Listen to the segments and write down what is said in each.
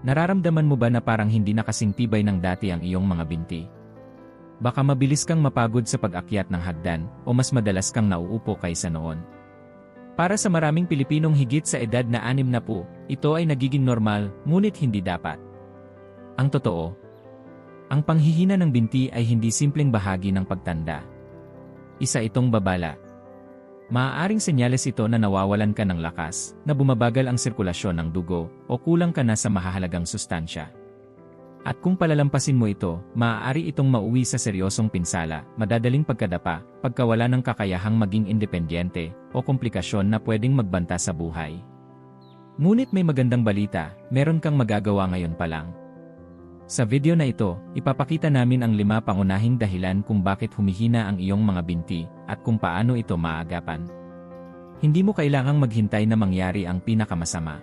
Nararamdaman mo ba na parang hindi na kasing tibay ng dati ang iyong mga binti? Baka mabilis kang mapagod sa pag-akyat ng hagdan o mas madalas kang nauupo kaysa noon. Para sa maraming Pilipinong higit sa edad na anim na po, ito ay nagiging normal, ngunit hindi dapat. Ang totoo, ang panghihina ng binti ay hindi simpleng bahagi ng pagtanda. Isa itong babala. Maaaring senyales ito na nawawalan ka ng lakas, na bumabagal ang sirkulasyon ng dugo, o kulang ka na sa mahahalagang sustansya. At kung palalampasin mo ito, maaari itong mauwi sa seryosong pinsala, madadaling pagkadapa, pagkawala ng kakayahang maging independyente, o komplikasyon na pwedeng magbanta sa buhay. Ngunit may magandang balita, meron kang magagawa ngayon pa lang. Sa video na ito, ipapakita namin ang lima pangunahing dahilan kung bakit humihina ang iyong mga binti, at kung paano ito maagapan. Hindi mo kailangang maghintay na mangyari ang pinakamasama.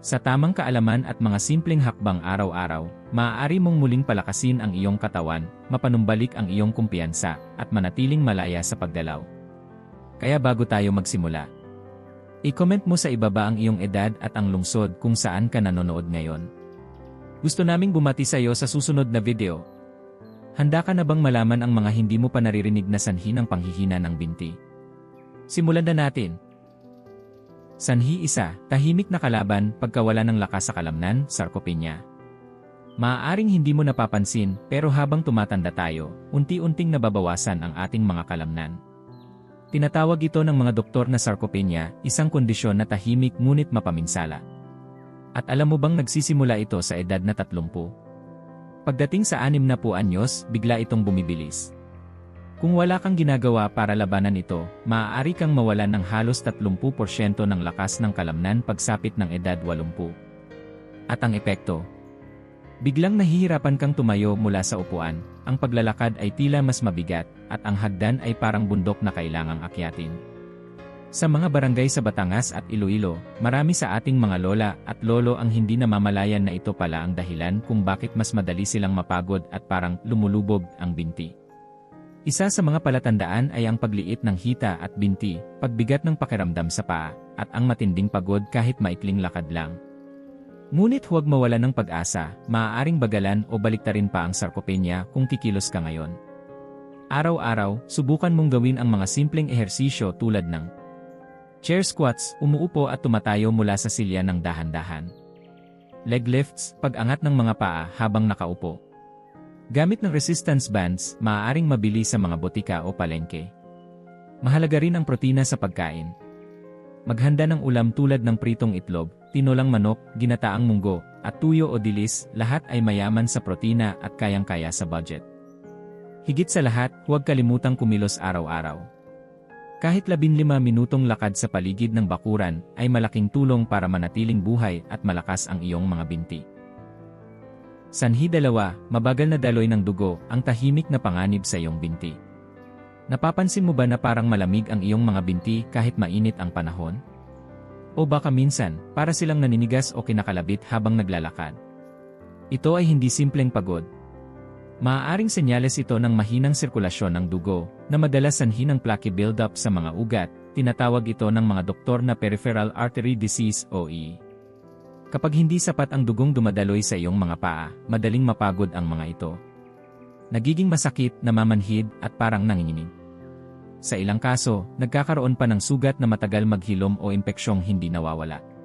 Sa tamang kaalaman at mga simpleng hakbang araw-araw, maaari mong muling palakasin ang iyong katawan, mapanumbalik ang iyong kumpiyansa, at manatiling malaya sa pagdalaw. Kaya bago tayo magsimula, i-comment mo sa ibaba ang iyong edad at ang lungsod kung saan ka nanonood ngayon. Gusto naming bumati sa iyo sa susunod na video. Handa ka na bang malaman ang mga hindi mo pa naririnig na sanhi ng panghihina ng binti? Simulan na natin. Sanhi isa, tahimik na kalaban, pagkawala ng lakas sa kalamnan, sarcopenia. Maaaring hindi mo napapansin, pero habang tumatanda tayo, unti-unting nababawasan ang ating mga kalamnan. Tinatawag ito ng mga doktor na sarcopenia, isang kondisyon na tahimik ngunit mapaminsala. At alam mo bang nagsisimula ito sa edad na 30? Pagdating sa 6 na po anyos, bigla itong bumibilis. Kung wala kang ginagawa para labanan ito, maaari kang mawalan ng halos 30% ng lakas ng kalamnan pagsapit ng edad 80. At ang epekto, Biglang nahihirapan kang tumayo mula sa upuan, ang paglalakad ay tila mas mabigat, at ang hagdan ay parang bundok na kailangang akyatin. Sa mga barangay sa Batangas at Iloilo, marami sa ating mga lola at lolo ang hindi namamalayan na ito pala ang dahilan kung bakit mas madali silang mapagod at parang lumulubog ang binti. Isa sa mga palatandaan ay ang pagliit ng hita at binti, pagbigat ng pakiramdam sa paa, at ang matinding pagod kahit maikling lakad lang. Ngunit huwag mawala ng pag-asa, maaaring bagalan o baliktarin pa ang sarcopenia kung kikilos ka ngayon. Araw-araw, subukan mong gawin ang mga simpleng ehersisyo tulad ng chair squats, umuupo at tumatayo mula sa silya ng dahan-dahan. Leg lifts, pag-angat ng mga paa habang nakaupo. Gamit ng resistance bands, maaaring mabili sa mga botika o palengke. Mahalaga rin ang protina sa pagkain. Maghanda ng ulam tulad ng pritong itlog, tinolang manok, ginataang munggo, at tuyo o dilis, lahat ay mayaman sa protina at kayang-kaya sa budget. Higit sa lahat, huwag kalimutang kumilos araw-araw. Kahit 15 minutong lakad sa paligid ng bakuran ay malaking tulong para manatiling buhay at malakas ang iyong mga binti. Sanhi dalawa, mabagal na daloy ng dugo, ang tahimik na panganib sa iyong binti. Napapansin mo ba na parang malamig ang iyong mga binti kahit mainit ang panahon? O baka minsan, para silang naninigas o kinakalabit habang naglalakad. Ito ay hindi simpleng pagod. Maaaring senyales ito ng mahinang sirkulasyon ng dugo, na madalas sanhi ng plaque buildup sa mga ugat, tinatawag ito ng mga doktor na peripheral artery disease o E. Kapag hindi sapat ang dugong dumadaloy sa iyong mga paa, madaling mapagod ang mga ito. Nagiging masakit, namamanhid, at parang nanginginig. Sa ilang kaso, nagkakaroon pa ng sugat na matagal maghilom o impeksyong hindi nawawala.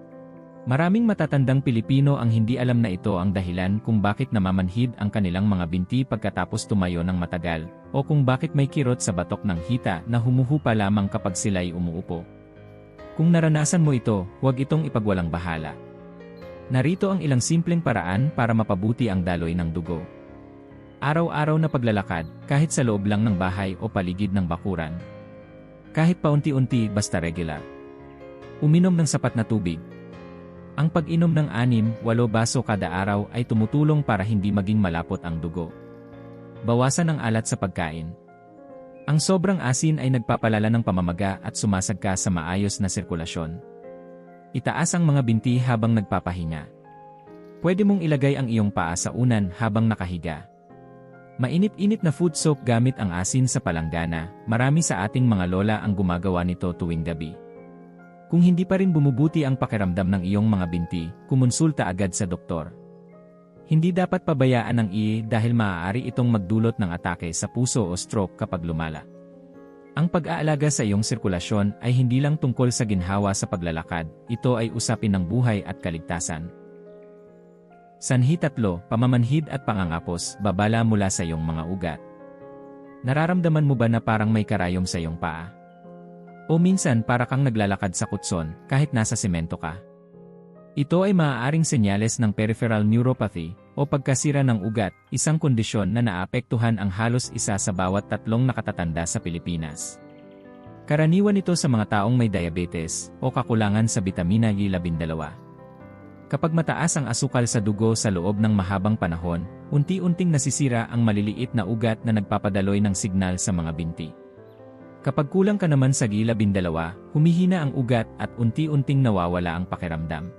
Maraming matatandang Pilipino ang hindi alam na ito ang dahilan kung bakit namamanhid ang kanilang mga binti pagkatapos tumayo ng matagal, o kung bakit may kirot sa batok ng hita na humuhupa lamang kapag sila'y umuupo. Kung naranasan mo ito, huwag itong ipagwalang bahala. Narito ang ilang simpleng paraan para mapabuti ang daloy ng dugo. Araw-araw na paglalakad, kahit sa loob lang ng bahay o paligid ng bakuran. Kahit paunti-unti basta regular. Uminom ng sapat na tubig. Ang pag-inom ng 6-8 baso kada araw ay tumutulong para hindi maging malapot ang dugo. Bawasan ang alat sa pagkain. Ang sobrang asin ay nagpapalala ng pamamaga at sumasagka sa maayos na sirkulasyon. Itaas ang mga binti habang nagpapahinga. Pwede mong ilagay ang iyong paa sa unan habang nakahiga. Mainit-init na food soap gamit ang asin sa palanggana, marami sa ating mga lola ang gumagawa nito tuwing gabi. Kung hindi pa rin bumubuti ang pakiramdam ng iyong mga binti, kumonsulta agad sa doktor. Hindi dapat pabayaan ang IE dahil maaari itong magdulot ng atake sa puso o stroke kapag lumala. Ang pag-aalaga sa iyong sirkulasyon ay hindi lang tungkol sa ginhawa sa paglalakad, ito ay usapin ng buhay at kaligtasan. Sanhi tatlo, pamamanhid at pangangapos, babala mula sa iyong mga ugat. Nararamdaman mo ba na parang may karayom sa iyong paa? O minsan para kang naglalakad sa kutson kahit nasa semento ka? Ito ay maaaring senyales ng peripheral neuropathy o pagkasira ng ugat, isang kondisyon na naapektuhan ang halos isa sa bawat tatlong nakatatanda sa Pilipinas. Karaniwan ito sa mga taong may diabetes o kakulangan sa bitamina B12. Kapag mataas ang asukal sa dugo sa loob ng mahabang panahon, unti-unting nasisira ang maliliit na ugat na nagpapadaloy ng signal sa mga binti. Kapag kulang ka naman sa B12, humihina ang ugat at unti-unting nawawala ang pakiramdam.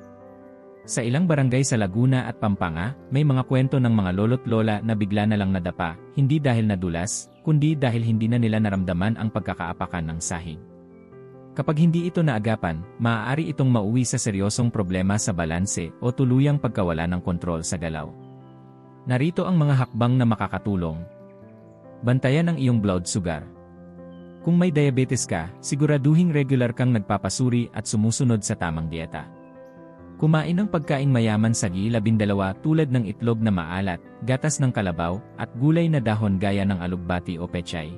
Sa ilang barangay sa Laguna at Pampanga, may mga kwento ng mga lolo't lola na bigla na lang nadapa, hindi dahil nadulas, kundi dahil hindi na nila naramdaman ang pagkakaapakan ng sahig. Kapag hindi ito naagapan, maaari itong mauwi sa seryosong problema sa balanse o tuluyang pagkawala ng kontrol sa galaw. Narito ang mga hakbang na makakatulong. Bantayan ang iyong blood sugar. Kung may diabetes ka, siguraduhing regular kang nagpapasuri at sumusunod sa tamang dieta. Kumain ng pagkain mayaman sa G12 tulad ng itlog na maalat, gatas ng kalabaw, at gulay na dahon gaya ng alugbati o pechay.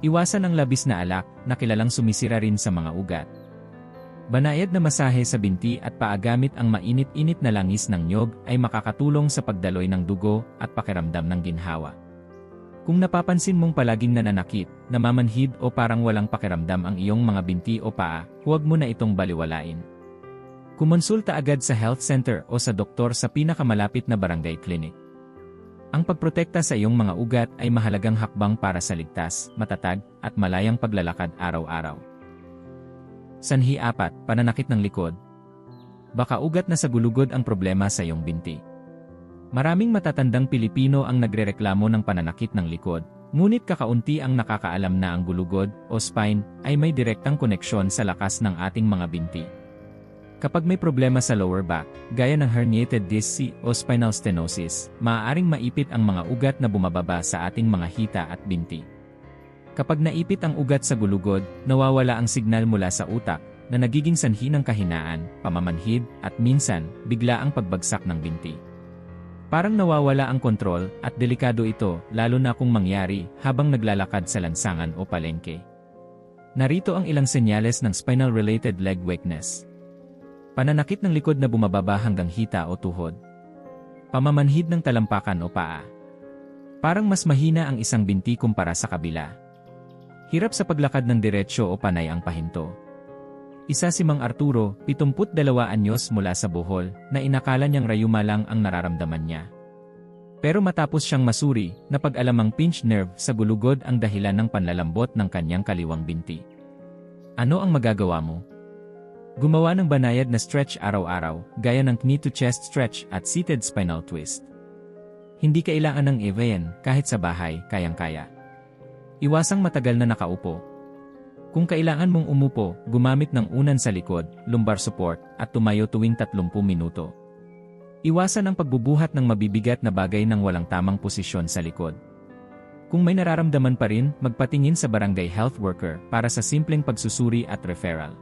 Iwasan ang labis na alak na kilalang sumisira rin sa mga ugat. Banayad na masahe sa binti at paagamit ang mainit-init na langis ng nyog ay makakatulong sa pagdaloy ng dugo at pakiramdam ng ginhawa. Kung napapansin mong palaging nananakit, namamanhid o parang walang pakiramdam ang iyong mga binti o paa, huwag mo na itong baliwalain. Kumonsulta agad sa health center o sa doktor sa pinakamalapit na barangay clinic. Ang pagprotekta sa iyong mga ugat ay mahalagang hakbang para sa ligtas, matatag, at malayang paglalakad araw-araw. Sanhi 4, pananakit ng likod. Baka ugat na sa gulugod ang problema sa iyong binti. Maraming matatandang Pilipino ang nagrereklamo ng pananakit ng likod, ngunit kakaunti ang nakakaalam na ang gulugod o spine ay may direktang koneksyon sa lakas ng ating mga binti. Kapag may problema sa lower back, gaya ng herniated disc o spinal stenosis, maaaring maipit ang mga ugat na bumababa sa ating mga hita at binti. Kapag naipit ang ugat sa gulugod, nawawala ang signal mula sa utak, na nagiging sanhi ng kahinaan, pamamanhid, at minsan, bigla ang pagbagsak ng binti. Parang nawawala ang kontrol, at delikado ito, lalo na kung mangyari, habang naglalakad sa lansangan o palengke. Narito ang ilang senyales ng spinal-related leg weakness. Pananakit ng likod na bumababa hanggang hita o tuhod. Pamamanhid ng talampakan o paa. Parang mas mahina ang isang binti kumpara sa kabila. Hirap sa paglakad ng diretsyo o panay ang pahinto. Isa si Mang Arturo, 72 anyos mula sa Bohol, na inakala niyang rayuma lang ang nararamdaman niya. Pero matapos siyang masuri, napag-alamang pinch nerve sa gulugod ang dahilan ng panlalambot ng kanyang kaliwang binti. Ano ang magagawa mo? Gumawa ng banayad na stretch araw-araw, gaya ng knee to chest stretch at seated spinal twist. Hindi kailangan ng EVN, kahit sa bahay, kayang-kaya. Iwasang matagal na nakaupo. Kung kailangan mong umupo, gumamit ng unan sa likod, lumbar support, at tumayo tuwing 30 minuto. Iwasan ang pagbubuhat ng mabibigat na bagay ng walang tamang posisyon sa likod. Kung may nararamdaman pa rin, magpatingin sa barangay health worker para sa simpleng pagsusuri at referral.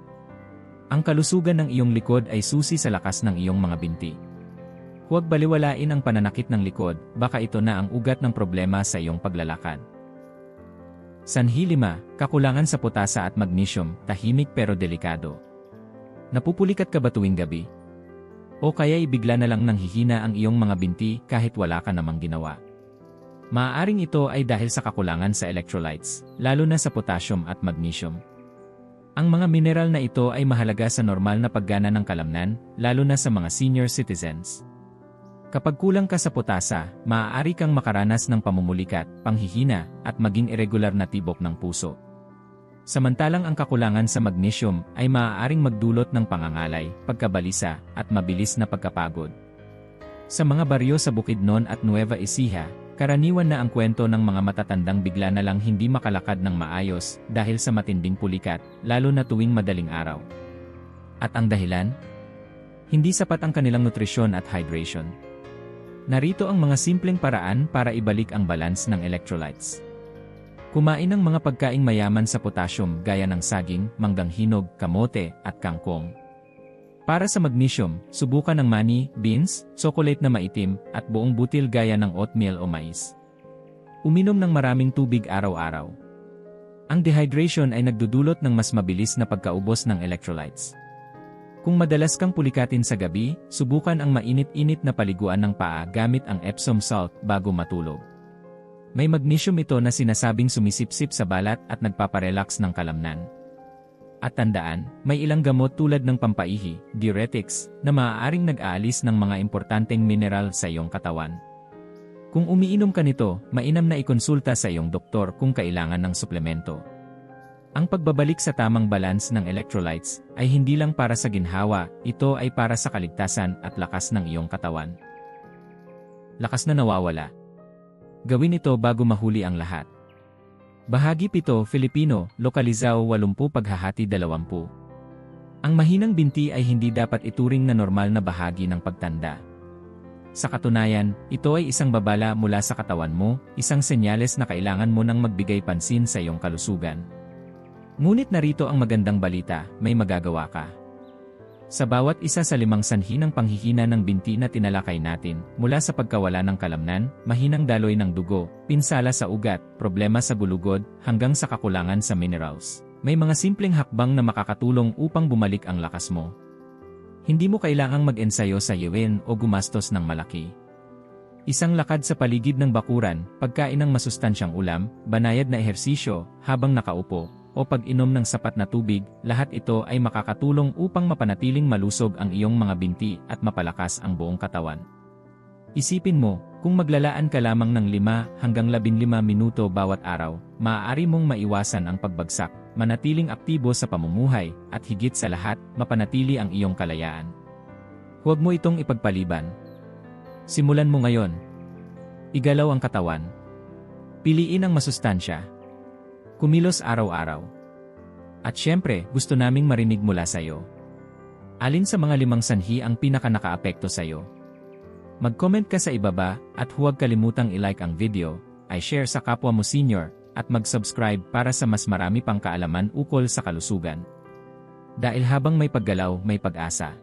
Ang kalusugan ng iyong likod ay susi sa lakas ng iyong mga binti. Huwag baliwalain ang pananakit ng likod, baka ito na ang ugat ng problema sa iyong paglalakad. Sanhi 5, kakulangan sa potasa at magnesium, tahimik pero delikado. Napupulikat ka ba tuwing gabi? O kaya ibigla na lang nang hihina ang iyong mga binti kahit wala ka namang ginawa? Maaaring ito ay dahil sa kakulangan sa electrolytes, lalo na sa potassium at magnesium. Ang mga mineral na ito ay mahalaga sa normal na paggana ng kalamnan, lalo na sa mga senior citizens. Kapag kulang ka sa potasa, maaari kang makaranas ng pamumulikat, panghihina, at maging irregular na tibok ng puso. Samantalang ang kakulangan sa magnesium ay maaaring magdulot ng pangangalay, pagkabalisa, at mabilis na pagkapagod. Sa mga baryo sa Bukidnon at Nueva Ecija, Karaniwan na ang kwento ng mga matatandang bigla na lang hindi makalakad ng maayos dahil sa matinding pulikat, lalo na tuwing madaling araw. At ang dahilan? Hindi sapat ang kanilang nutrisyon at hydration. Narito ang mga simpleng paraan para ibalik ang balance ng electrolytes. Kumain ng mga pagkaing mayaman sa potassium gaya ng saging, manggang hinog, kamote, at kangkong. Para sa magnesium, subukan ng mani, beans, chocolate na maitim, at buong butil gaya ng oatmeal o mais. Uminom ng maraming tubig araw-araw. Ang dehydration ay nagdudulot ng mas mabilis na pagkaubos ng electrolytes. Kung madalas kang pulikatin sa gabi, subukan ang mainit-init na paliguan ng paa gamit ang Epsom salt bago matulog. May magnesium ito na sinasabing sumisipsip sa balat at nagpaparelax ng kalamnan. At tandaan, may ilang gamot tulad ng pampaihi, diuretics, na maaaring nag-aalis ng mga importanteng mineral sa iyong katawan. Kung umiinom ka nito, mainam na ikonsulta sa iyong doktor kung kailangan ng suplemento. Ang pagbabalik sa tamang balance ng electrolytes ay hindi lang para sa ginhawa, ito ay para sa kaligtasan at lakas ng iyong katawan. Lakas na nawawala. Gawin ito bago mahuli ang lahat. Bahagi 7 Filipino, Lokalizao 80 Paghahati 20. Ang mahinang binti ay hindi dapat ituring na normal na bahagi ng pagtanda. Sa katunayan, ito ay isang babala mula sa katawan mo, isang senyales na kailangan mo nang magbigay pansin sa iyong kalusugan. Ngunit narito ang magandang balita, may magagawa ka. Sa bawat isa sa limang sanhi ng panghihina ng binti na tinalakay natin, mula sa pagkawala ng kalamnan, mahinang daloy ng dugo, pinsala sa ugat, problema sa gulugod, hanggang sa kakulangan sa minerals. May mga simpleng hakbang na makakatulong upang bumalik ang lakas mo. Hindi mo kailangang mag-ensayo sa iwin o gumastos ng malaki. Isang lakad sa paligid ng bakuran, pagkain ng masustansyang ulam, banayad na ehersisyo, habang nakaupo, o pag-inom ng sapat na tubig, lahat ito ay makakatulong upang mapanatiling malusog ang iyong mga binti at mapalakas ang buong katawan. Isipin mo, kung maglalaan ka lamang ng 5 hanggang 15 minuto bawat araw, maaari mong maiwasan ang pagbagsak, manatiling aktibo sa pamumuhay, at higit sa lahat, mapanatili ang iyong kalayaan. Huwag mo itong ipagpaliban. Simulan mo ngayon. Igalaw ang katawan. Piliin ang masustansya. Kumilos araw-araw. At syempre, gusto naming marinig mula sa iyo. Alin sa mga limang sanhi ang pinaka nakaapekto sa iyo? Mag-comment ka sa ibaba, at huwag kalimutang i-like ang video, ay share sa kapwa mo senior, at mag-subscribe para sa mas marami pang kaalaman ukol sa kalusugan. Dahil habang may paggalaw, may pag-asa.